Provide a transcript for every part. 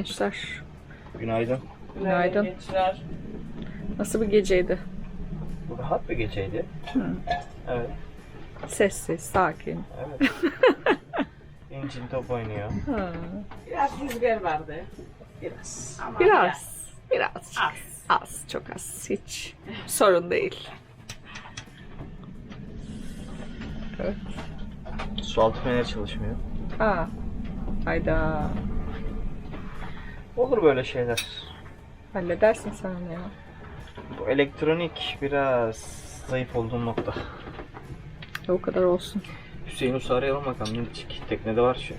gençler. Günaydın. Günaydın. Nasıl bir geceydi? Bu rahat bir geceydi. Evet, Sessiz, sakin. evet. İncin top oynuyor. Ha. Biraz rüzgar vardı. Biraz. Ama Biraz, biraz. Az. Az, çok az. Hiç sorun değil. Evet. Su altı fener çalışmıyor. Ha. Hayda. Olur böyle şeyler. Halledersin sen ya. Bu elektronik biraz zayıf olduğum nokta. O kadar olsun. Hüseyin Usta arayalım bakalım. Minicik. Teknede var şu.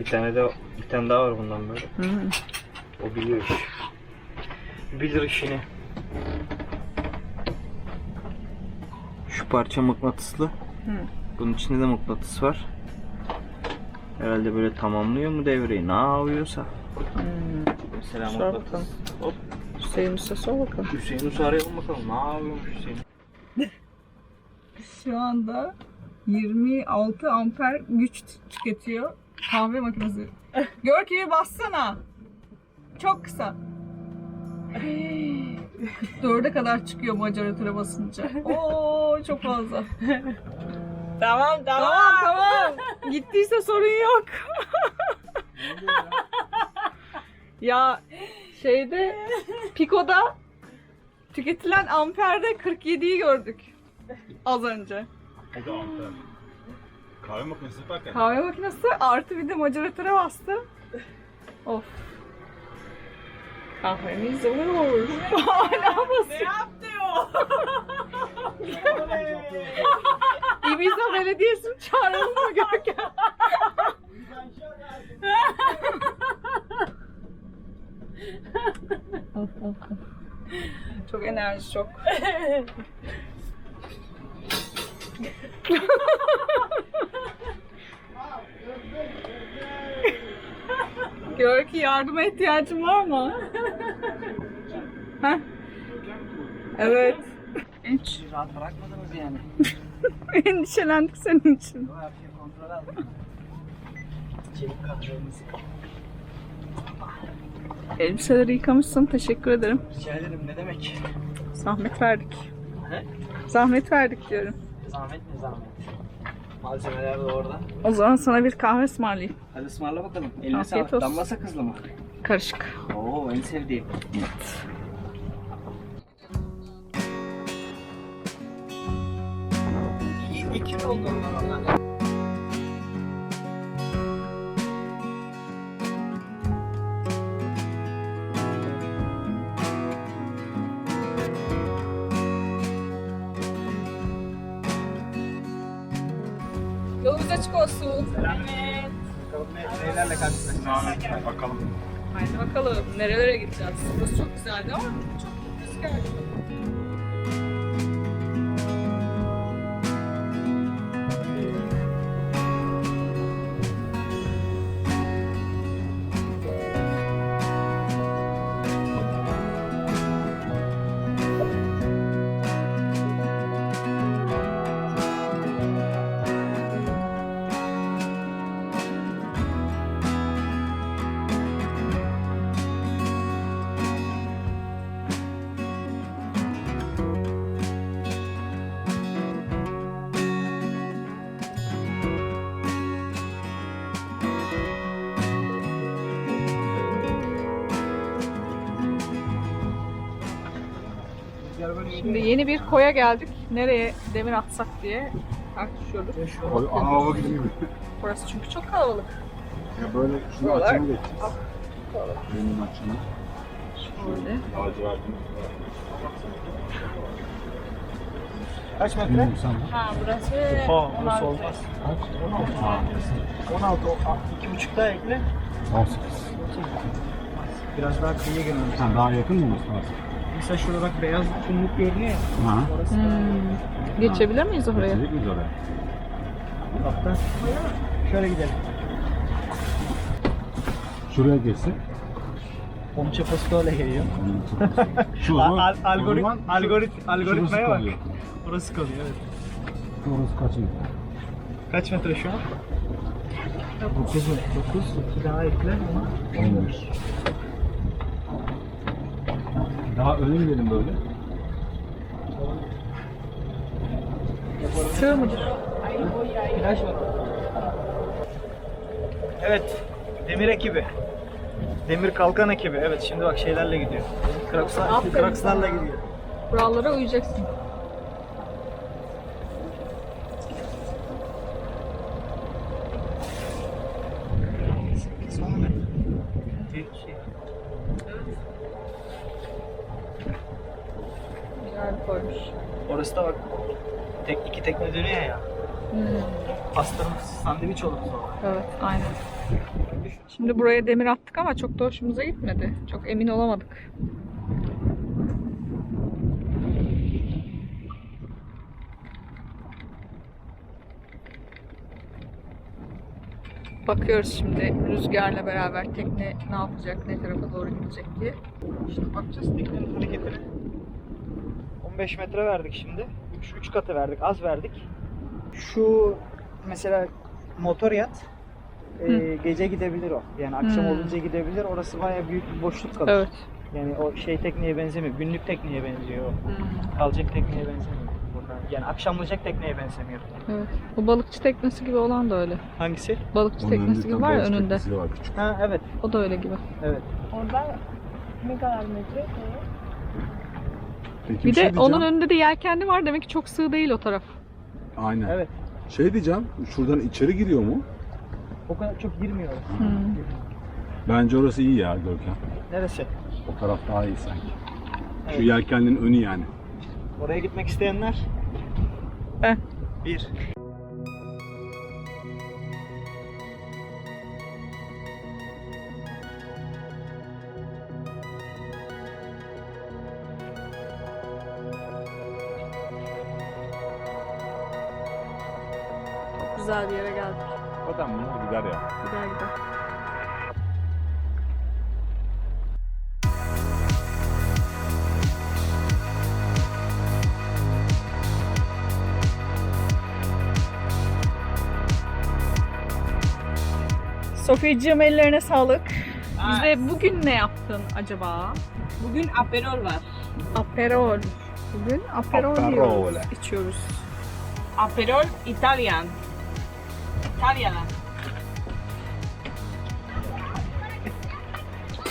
Bir tane de bir tane daha var bundan böyle. Hı. O biliyor iş. Bilir işini. Şu parça mıknatıslı. Bunun içinde de mıknatıs var. Herhalde böyle tamamlıyor mu devreyi? Ne yapıyorsa. Hmm. Mesela Sor bakalım. Hop. Hüseyin Usta sor bakalım. Hüseyin Usta arayalım bakalım. Ne yapıyormuş Hüseyin? Şu anda 26 amper güç tüketiyor kahve makinesi. Görkem'e bassana. Çok kısa. Dörde kadar çıkıyor maceratöre basınca. Oo çok fazla. Tamam tamam. Tamam tamam. Gittiyse sorun yok. Ya şeyde Pico'da tüketilen amperde 47'yi gördük. Az önce. O da amper. Kahve makinesi yaparken. Kahve makinesi artı bir de maceratöre bastı. Of. Kahvemiz olur. Hala Ne basıyor. yaptı o? Ibiza Belediyesi'ni çağıralım mı Görkem? Of, of, of. çok enerji çok. Gör ki yardıma ihtiyacın var mı? Heh. Evet. Hiç Rahat bırakmadınız yani. endişelendik senin için. Çelik kahvemizi. Elbiseleri yıkamışsın. Teşekkür ederim. Rica ederim ne demek? Zahmet verdik. He? Zahmet verdik diyorum. Zahmet mi zahmet? Malzemeler de orada. O zaman sana bir kahve ısmarlayayım. Hadi ısmarla bakalım. Eline Afiyet sağlık. olsun. Damla sakızlı mı? Karışık. Oo en sevdiğim. Evet. 20 kilo oldu onlar. Bakalım. Haydi bakalım. Nerelere gideceğiz? Burası çok güzeldi ama çok rüzgarlı. Şimdi yeni bir koya geldik. Nereye demir atsak diye tartışıyorduk. Ana baba gibi. Burası çünkü çok kalabalık. Ya böyle şunu Buralar- açını geçeceğiz. Benim açını. Şöyle. Kaç metre? Ha burası Oha, burası 16. olmaz. 16. 16, o- a- iki buçuk daha ekle. 18. Biraz daha kıyıya lazım. daha yakın mı olması lazım? Mesela şurada bak beyaz kumluk görünüyor ya. Ha. Orası Hmm. Geçebilir miyiz oraya? Geçecek miyiz oraya? hatta. Şöyle gidelim. Şuraya geçsek. Pomça öyle geliyor. Şu Al- zaman- al- o algorit- zaman şu- algorit- algoritmaya şurası bak. kalıyor. Orası kalıyor evet. Orası kaçın? Kaç metre şu an? 9 metre. 9. 2 daha ekle ama 11. Daha öne gidelim böyle. Sığ var. Evet. Demir ekibi. Demir kalkan ekibi. Evet şimdi bak şeylerle gidiyor. Krakslar, krakslarla gidiyor. Kurallara uyacaksın. Son metre. Bir şey. Güzel koymuş. Orası da bak tek, iki tekne dönüyor ya. Hmm. Pastırma sandviç olur sonra. Evet, aynen. Şimdi buraya demir attık ama çok da hoşumuza gitmedi. Çok emin olamadık. Bakıyoruz şimdi rüzgarla beraber tekne ne yapacak, ne tarafa doğru gidecek diye. İşte bakacağız teknenin hareketine. 15 metre verdik şimdi. 3, 3 katı verdik. Az verdik. Şu mesela motor yat e, gece gidebilir o. Yani akşam Hmm. olunca gidebilir. Orası bayağı büyük bir boşluk kalır. Evet. Yani o şey tekneye benzemiyor. Günlük tekneye benziyor. o. Hmm. Kalacak tekneye benzemiyor. Burada. Yani akşamlayacak tekneye benzemiyor. Evet. Bu balıkçı teknesi gibi olan da öyle. Hangisi? Balıkçı teknesi gibi var ya önünde. Var, küçük. Ha evet. O da öyle gibi. Evet. Orada ne kadar metre? Peki Bir şey de diyeceğim. onun önünde de yelkenli var. Demek ki çok sığ değil o taraf. Aynen. Evet. Şey diyeceğim, şuradan içeri giriyor mu? O kadar çok girmiyor. Hmm. Bence orası iyi ya Görkem. Neresi? O taraf daha iyi sanki. Şu Evet. yelkenlinin önü yani. Oraya gitmek isteyenler? Ben. Bir. Güzel bir yere geldik. Zaten bunu gider ya. Gider gider. Sofyacığım ellerine sağlık. Bize bugün ne yaptın acaba? Bugün aperol var. Aperol. Bugün aperol, Aperol. yiyoruz, içiyoruz. Aperol Italian. İtalyan.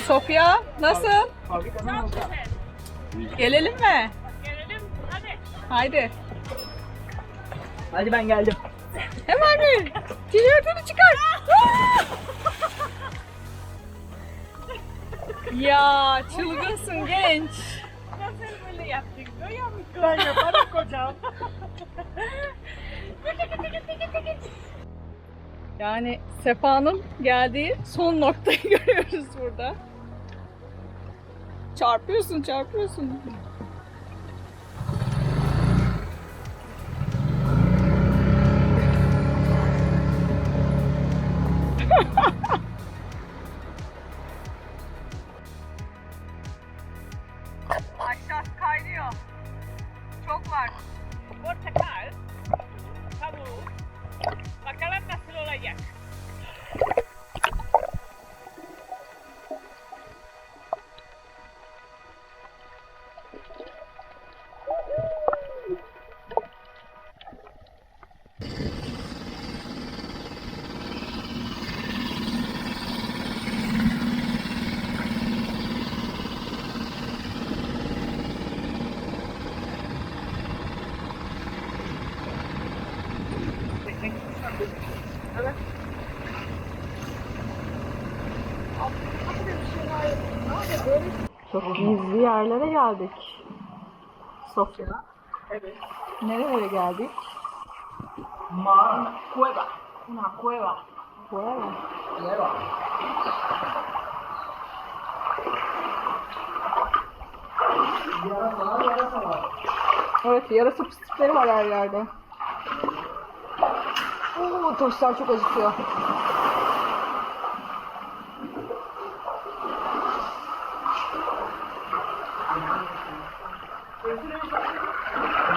Sofya nasıl? Fabrikadan. Gelelim mi? Gelelim hadi. Haydi. Hadi ben geldim. Hemen mi? Tişörtünü çıkar. ya çılgınsın genç. Nasıl böyle yaptık? Görüyor musun? Ben yaparım kocam. Yani Sefa'nın geldiği son noktayı görüyoruz burada. Çarpıyorsun, çarpıyorsun. yerlere geldik. Sofya'da. Evet. Nerelere geldik? Mar cueva. Una cueva. Cueva. Cueva. Yarasa var, yarasa var. Evet, yarasa pislikleri var her yerde. Oo, otobüsler çok acıtıyor.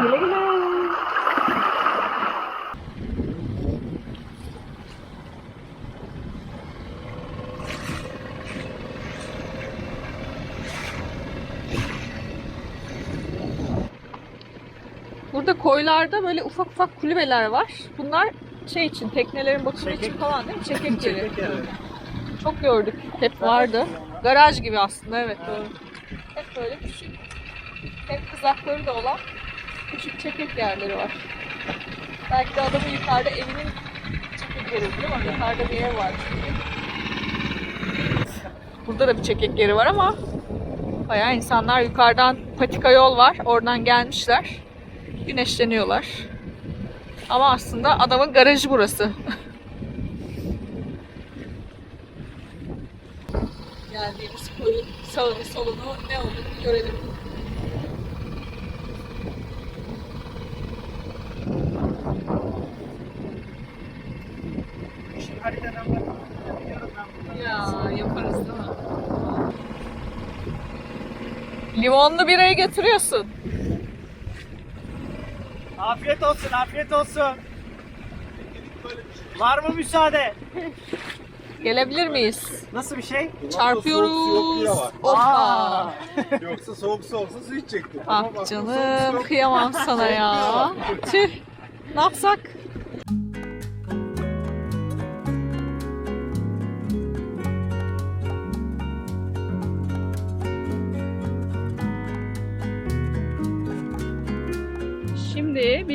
Güle güle. Burada koylarda böyle ufak ufak kulübeler var. Bunlar şey için, teknelerin bakımı için falan değil mi? Çekek yeri. Çok gördük. Hep vardı. Garaj gibi aslında evet doğru. Hep böyle küçük. Hem kızakları da olan küçük çekek yerleri var. Belki de adamın yukarıda evinin çekek yeri değil mi? Yukarıda bir ev var çünkü. Burada da bir çekek yeri var ama bayağı insanlar yukarıdan patika yol var. Oradan gelmişler. Güneşleniyorlar. Ama aslında adamın garajı burası. Geldiğimiz koyun sağını solunu ne olduğunu görelim. Ya yaparız değil mi? Limonlu birayı getiriyorsun. Afiyet olsun, afiyet olsun. Var mı müsaade? Gelebilir miyiz? Nasıl bir şey? Çarpıyoruz. Hoppa. Yoksa soğuk su olsa su içecektim. Ah canım kıyamam sana ya. Tüh. Ne yapsak?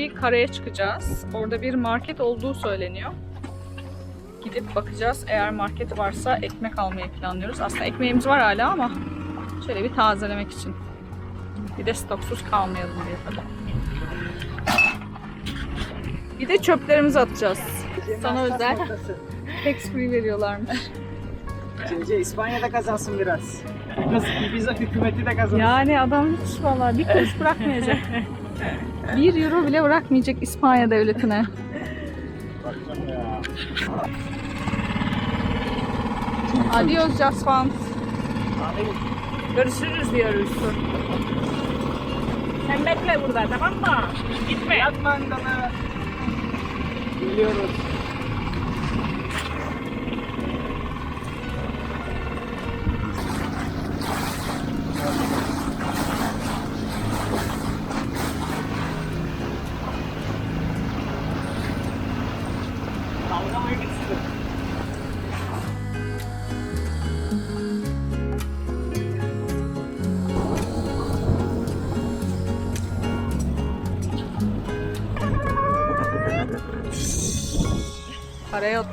Bir karaya çıkacağız. Orada bir market olduğu söyleniyor. Gidip bakacağız. Eğer market varsa ekmek almayı planlıyoruz. Aslında ekmeğimiz var hala ama şöyle bir tazelemek için. Bir de stoksuz kalmayalım diye tabii. Bir de çöplerimizi atacağız. Sana özel tax free veriyorlarmış. Cece İspanya'da kazansın biraz. Ibiza hükümeti de kazansın. Yani adam hiç vallahi bir kuruş bırakmayacak. bir euro bile bırakmayacak İspanya devletine. Adios Just Fans. Görüşürüz diyoruz. Sen bekle burada tamam mı? Gitme. Yat mangalı. Geliyoruz.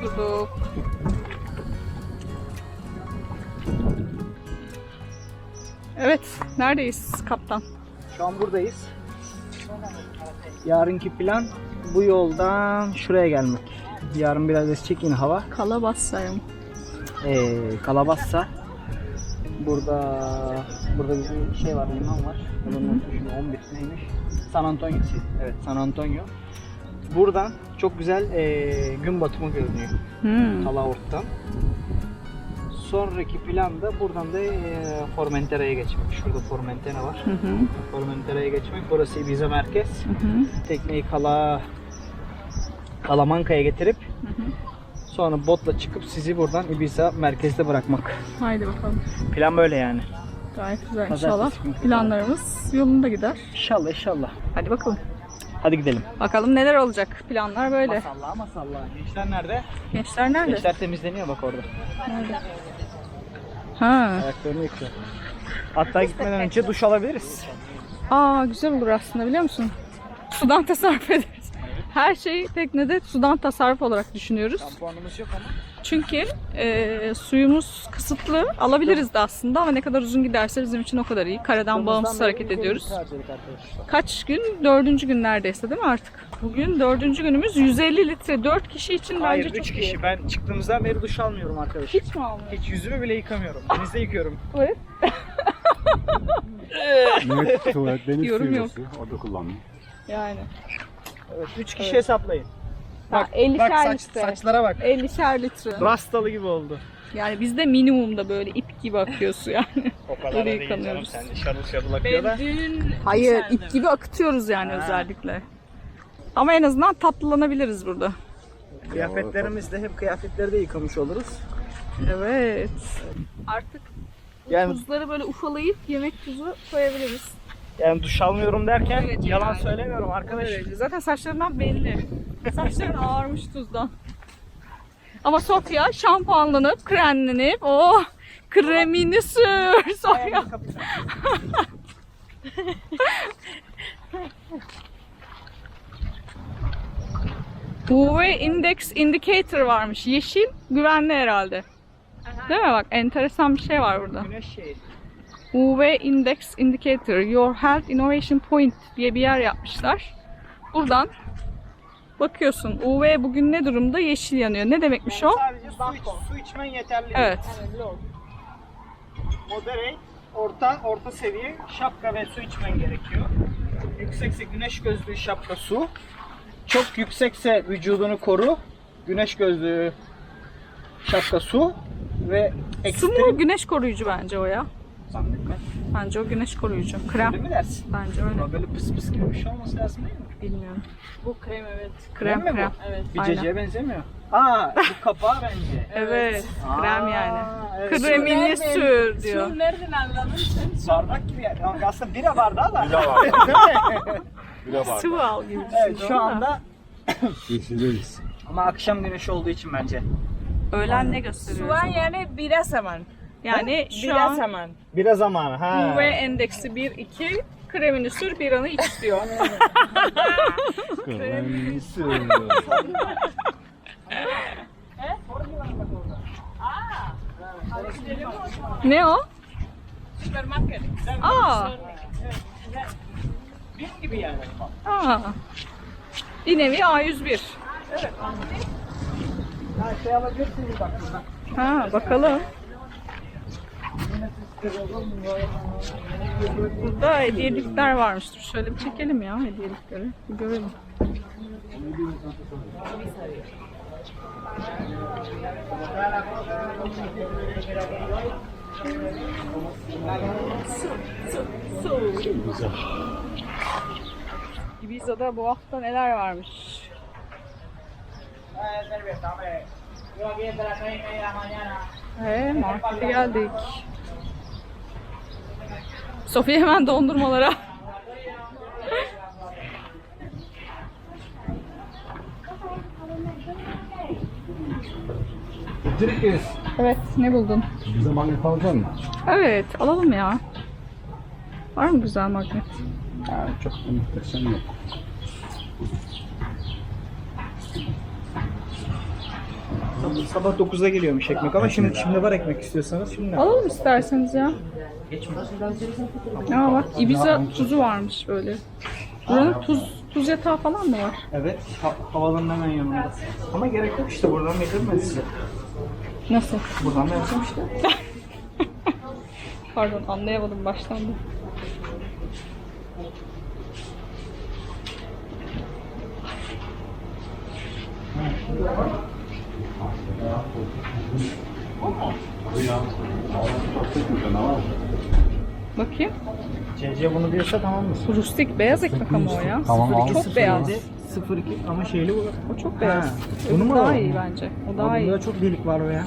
Oturduk. Evet, neredeyiz kaptan? Şu an buradayız. Yarınki plan bu yoldan şuraya gelmek. Yarın biraz esecek yine hava. Kalabassa'yım. Ee, Kalabassa. Burada burada bir şey var, liman var. Bunun 11 neymiş? San Antonio. Evet, San Antonio. Buradan çok güzel ee, gün batımı görünüyor. Hmm. Kalaort'tan. Sonraki plan da buradan da ee, Formentera'ya geçmek. Şurada Formentera var. Hı hı. Formentera'ya geçmek. Burası Ibiza merkez. Hı hı. Tekneyi Kala Kalamanka'ya getirip Hı hı. sonra botla çıkıp sizi buradan Ibiza merkezde bırakmak. Haydi bakalım. Plan böyle yani. Gayet güzel Pazartesi inşallah. Planlarımız yolunda gider. İnşallah inşallah. Hadi bakalım. Hadi gidelim. Bakalım neler olacak. Planlar böyle. Masallah masallah. Gençler nerede? Gençler nerede? Gençler temizleniyor bak orada. Nerede? Ha. Ayaklarını yıkıyor. Hatta gitmeden önce duş alabiliriz. Aa güzel olur aslında biliyor musun? Sudan tasarruf ederiz. Her şeyi teknede sudan tasarruf olarak düşünüyoruz. Puanımız yok ama. Çünkü e, suyumuz kısıtlı. Alabiliriz de aslında ama ne kadar uzun giderse bizim için o kadar iyi. Karadan bağımsız hareket ediyoruz. Kaç gün? Dördüncü gün neredeyse değil mi artık? Bugün dördüncü günümüz 150 litre. Dört kişi için bence Hayır çok 3 iyi. kişi. Ben çıktığımızdan beri duş almıyorum arkadaşlar. Hiç mi almıyor? Hiç yüzümü bile yıkamıyorum. Denizde yıkıyorum. Evet. Evet, tuvalet deniz Yorum suyu yok. burası. Orada kullandım. Yani. Evet 3 kişi hesaplayın. Bak, Bak 50'şer saç, litre. saçlara bak. 50'şer litre. Rastalı gibi oldu. Yani bizde minimumda böyle ip gibi akıyor su yani. O kadar da değil canım. Sen de şarıl şarıl akıyor da. Hayır ip gibi akıtıyoruz yani özellikle. Ama en azından tatlılanabiliriz burada. Kıyafetlerimiz de hep kıyafetleri de yıkamış oluruz. Evet. Artık Yani tuzları böyle ufalayıp yemek tuzu koyabiliriz. yani duş almıyorum derken Evet, yalan yani. söylemiyorum arkadaş. Evet, zaten saçlarından belli. Saçların ağarmış tuzdan. Ama Sofya şampuanlanıp, kremlenip, oh kremini sür Sofya. UV Index Indicator varmış. Yeşil, güvenli herhalde. Değil mi? Bak enteresan bir şey var burada. Güneş şeyi. UV Index Indicator, Your Health Innovation Point diye bir yer yapmışlar. Buradan bakıyorsun UV bugün ne durumda? Yeşil yanıyor. Ne demekmiş o? Sadece su, iç, su içmen yeterli. Evet. Moderate, orta, orta seviye şapka ve su içmen gerekiyor. Yüksekse güneş gözlüğü şapka su. Çok yüksekse vücudunu koru. Güneş gözlüğü şapka su ve Su ekstrem mu? Güneş koruyucu bence o ya. zannetme. Bence o güneş koruyucu. Öyle Krem. mi dersin? Bence öyle. Ama böyle pıs pıs gibi bir şey olması lazım değil mi? Bilmiyorum. Bu krem evet. Krem mi bu? krem. Evet. Bir Aynen. ceceye benzemiyor. Aa bu kapağı bence. Evet. Krem Aa, yani. evet. Kremini Nereden- sür diyor. Su nereden anladın sen? Bardak gibi yani. Aslında bira bardağı da. Bira mi? Bira var. Sıvı al gibi evet şu anda Yeşildeyiz. ama akşam güneşi olduğu için bence. Öğlen ne gösteriyor? Şu an yani bira zaman. Yani şu Bira an zaman. Bira zamanı. Ha. UV endeksi 1-2 kremini sür bir anı iç diyor. ne o? Süpermarket. Aa, Bir gibi yani. aa. Bir nevi A101. Ha, şey alabilirsiniz bak buradan. Ha, bakalım. Burada hediyelikler varmış. Dur şöyle bir çekelim ya hediyelikleri. Bir görelim. Ibiza'da bu hafta neler varmış? Ee, markete geldik. Sofya hemen dondurmalara. Evet, ne buldun? Bize magnet alacak mısın? Evet, alalım ya. Var mı güzel magnet? Yani çok muhteşem yok. Sabah 9'da geliyormuş ekmek ama şimdi şimdi var ekmek istiyorsanız şimdi. Alalım isterseniz ya. Aa bak Ibiza tuzu varmış böyle. Buranın tuz tuz yatağı falan mı var? Evet, ha- havalının hemen yanında. Ama gerek yok işte buradan veririm ben size. Nasıl? Buradan da yapacağım işte. Pardon anlayamadım baştan da. Bakayım. CC bunu diyorsa tamam mı? Rustik beyaz ekmek ama o ya. Tamam, al. Çok beyaz. 02 ama şeyli bu. O çok beyaz. Ha, bunu mu daha alalım? iyi bence. O daha iyi. Bunda çok delik var o ya.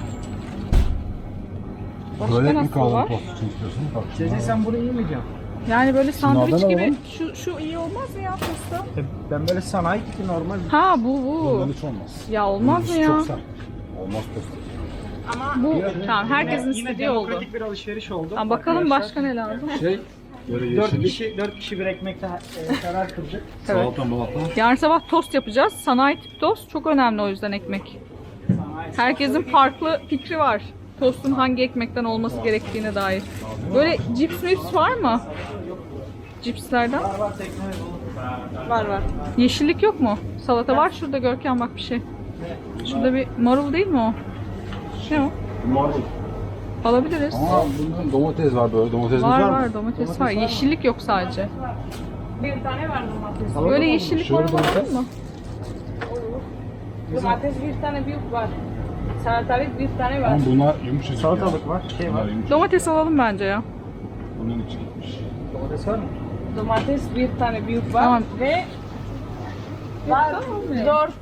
Başka Böyle ekmek nasıl alalım var? için istiyorsun. Bak. CC sen bunu yemeyeceksin. Yani böyle sandviç gibi. alalım. Şu, şu iyi olmaz mı ya tosta? Ben böyle sanayi gibi normal. Ha bu bu. Bundan hiç olmaz. Ya olmaz mı ya? Çok sert. Olmaz post. Bu tamam herkesin Yine istediği oldu. demokratik bir alışveriş oldu. Ha, bakalım Arkadaşlar, başka ne lazım? Şey, böyle 4 yeşillik. kişi 4 kişi bir ekmekte e, karar kıldık. Evet. Salata malata. Yarın sabah tost yapacağız. Sanayi tip tost çok önemli o yüzden ekmek. Herkesin farklı fikri var. Tostun hangi ekmekten olması gerektiğine dair. Böyle cips mips var mı? Cipslerden. Var var. Yeşillik yok mu? Salata var şurada Görkem bak bir şey. Şurada bir marul değil mi o? Ne o? Marul. Alabiliriz. Ama bundan domates var böyle. Domatesimiz Var var, var mı? domates var. Yeşillik yok sadece. Bir tane var domates. Böyle yeşillik var domates. mı? Domates bir tane büyük var. Salatalık bir tane var. Ama bunlar yumuşacık Salatalık var, şey var. Domates alalım bence ya. Bunun içi gitmiş. Domates var mı? Domates bir tane büyük var. Tamam. Ve var dört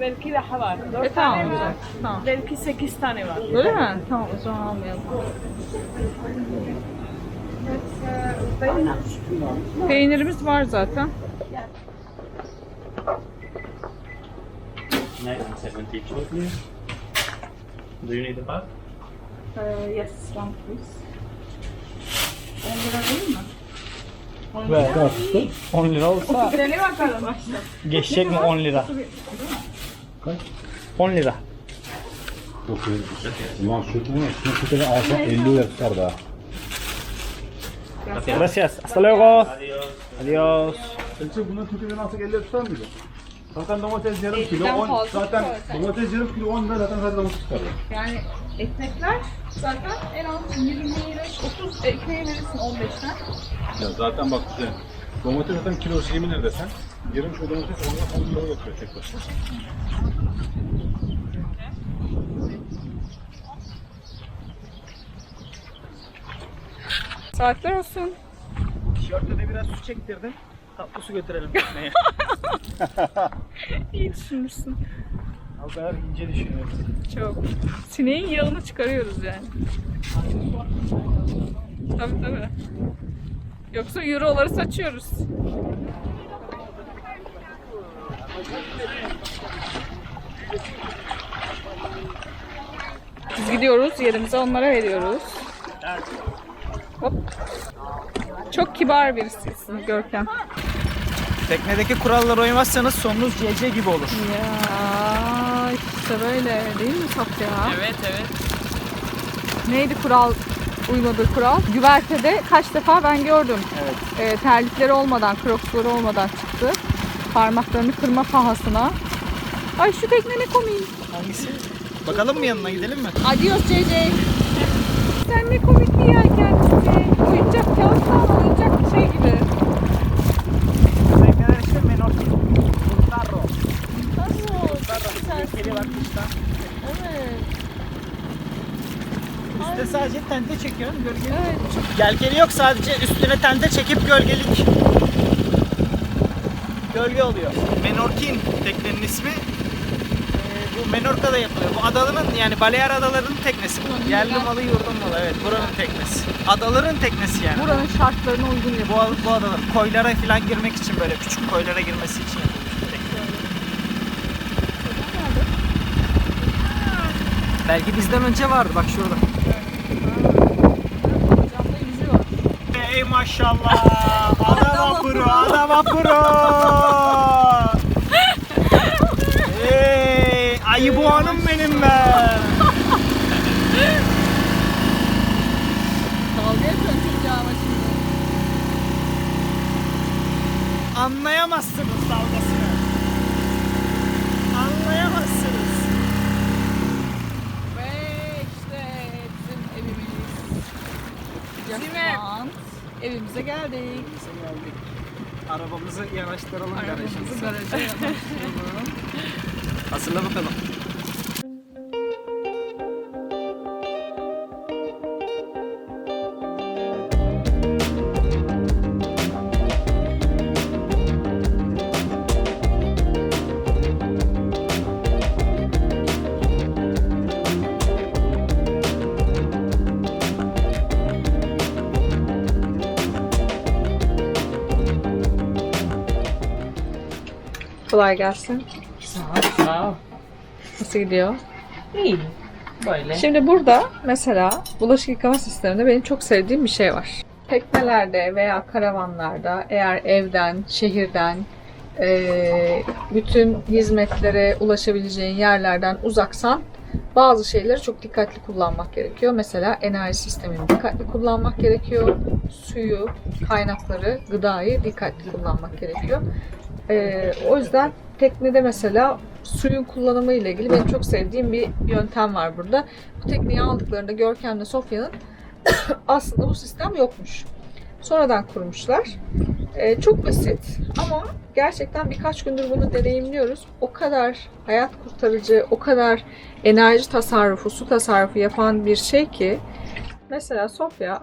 belki daha var. Dört E tamam tane var. Tamam. Belki sekiz tane var. Öyle mi? Tamam o zaman almayalım. Peynirimiz var zaten. 1970 please. Do you need a bag? Uh, yes, one please. Ver. 10 lira olsa Dene bakalım. geçecek mi 10 lira? 10 lira. Çok iyi. Ulan şu ne? Şunu kutuda alsan 50 lira tutar daha. Gracias. Hasta luego. Adiós. Elçi bunun Türkiye'den alsak 50 lira tutar mıydı? Zaten domates yarım kilo Etten 10 fazla zaten domates yarım kilo 10 lira zaten sadece domates tutar. Yani ekmekler zaten en az 25, 30 ekmeğe verirsin 15'ten. Ya zaten bak güzel. Domates zaten kilosu 20 lira desen yarım kilo domates ondan 10 lira yapıyor tek başına. Saatler olsun. Tişörtte de biraz su çektirdim. Tatlı su götürelim tekneye. İyi düşünmüşsün. o kadar ince düşünüyorum. Çok. Sineğin yağını çıkarıyoruz yani. Tabii tabii. Yoksa euroları saçıyoruz. Biz gidiyoruz, yerimizi onlara veriyoruz. Hop. Çok kibar birisisin Görkem. Teknedeki kurallara uymazsanız sonunuz CC gibi olur. Ya işte böyle değil mi Safya? Evet evet. Neydi kural uymadığı kural? Güvertede kaç defa ben gördüm. Evet. Ee, terlikleri olmadan, crocsları olmadan çıktı. Parmaklarını kırma pahasına. Ay şu tekne ne komik. Hangisi? Bakalım mı yanına gidelim mi? Adios CC. Sen ne komik bir yelkençisi. Oyuncak kağıttan oyuncak bir şey gibi. Tekneler işte menorki. Tarro. Tarro. Kedi var kuştan. Evet. Üstte sadece tente çekiyorsun gölgeli. Evet. Çok Yelkeni yok sadece üstüne tente çekip gölgelik. Gölge oluyor. Menorkin teknenin ismi. Ee, bu Menorka'da yapılıyor. Bu adaların yani Balear adalarının teknesi bu. Yerli malı yurdun malı evet buranın teknesi. Adaların teknesi yani. buranın şartlarına uygun Bu, yapılmış. bu adalar koylara falan girmek için böyle küçük koylara girmesi için yapılmış. Belki bizden önce vardı bak şurada. Maşallah. Adam vapuru, adam vapuru. Ey ayı boğanım benim ben. Kavga yapıyorsun çocuğa şimdi. Anlayamazsınız dalgasını. Anlayamazsınız. Ve işte bizim evimiz. Jasmine. Evimize geldik. Neyse geldik. Arabamızı yanaştıralım Arabamızı garajımıza. garaja yanaştıralım. Hazırla bakalım. Kolay gelsin. Sağ ol. Nasıl gidiyor? İyi. Böyle. Şimdi burada mesela bulaşık yıkama sisteminde benim çok sevdiğim bir şey var. Teknelerde veya karavanlarda eğer evden, şehirden, eee, bütün hizmetlere ulaşabileceğin yerlerden uzaksan bazı şeyleri çok dikkatli kullanmak gerekiyor. Mesela enerji sistemini dikkatli kullanmak gerekiyor. Suyu, kaynakları, gıdayı dikkatli kullanmak gerekiyor. Eee, o yüzden teknede mesela suyun kullanımı ile ilgili benim çok sevdiğim bir yöntem var burada. Bu tekneyi aldıklarında Görkem'le Sofya'nın aslında bu sistem yokmuş. Sonradan kurmuşlar. Ee, çok basit ama gerçekten birkaç gündür bunu deneyimliyoruz. O kadar hayat kurtarıcı, o kadar enerji tasarrufu, su tasarrufu yapan bir şey ki mesela Sofya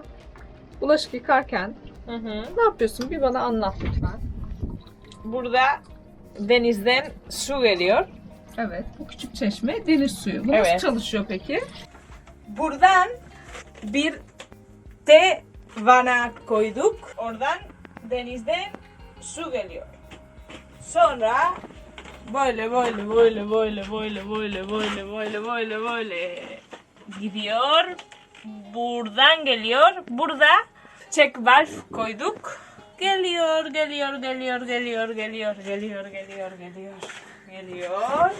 bulaşık yıkarken Hı hı. ne yapıyorsun? Bir bana anlat lütfen. Burada denizden su geliyor. Evet, bu küçük çeşme deniz suyu. Bu Evet. nasıl çalışıyor peki? Buradan bir T vana koyduk. Oradan denizden su geliyor. Sonra böyle böyle böyle böyle böyle böyle böyle böyle böyle böyle gidiyor. Buradan geliyor. Burada check valve koyduk. Geliyor, geliyor, geliyor, geliyor, geliyor, geliyor, geliyor, geliyor, geliyor.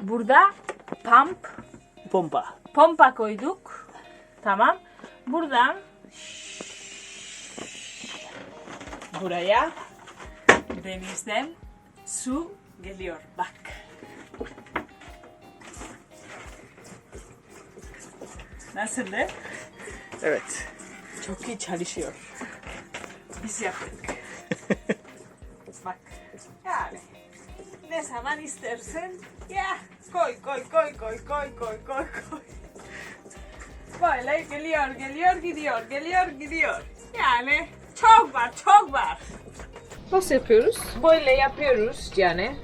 Burada pump Pompa. pompa koyduk. Tamam. Buradan buraya denizden su geliyor. Bak. Nasıldı? Evet. Çok iyi çalışıyor. Biz yaptık. Bak. Yani. Ne zaman istersen ya koy koy koy koy koy koy koy koy. Böyle geliyor geliyor gidiyor geliyor gidiyor. Yani çok var çok var. Nasıl yapıyoruz? Böyle yapıyoruz yani.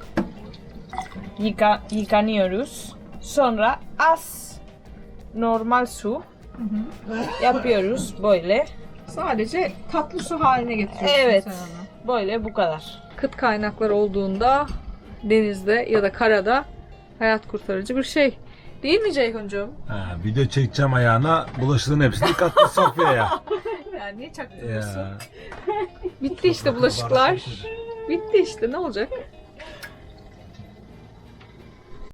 Yıka, yıkanıyoruz. Sonra az normal su yapıyoruz böyle. Sadece tatlı su haline getiriyorsun Evet. sen onu. Böyle bu kadar. Kıt kaynaklar olduğunda denizde ya da karada hayat kurtarıcı bir şey. Değil mi Ceyhuncuğum? Ha, video çekeceğim ayağına bulaşığın hepsini kattı Sofya'ya. Yani niye çaktırıyorsun? ya. Bitti işte bulaşıklar. Bitti işte ne olacak?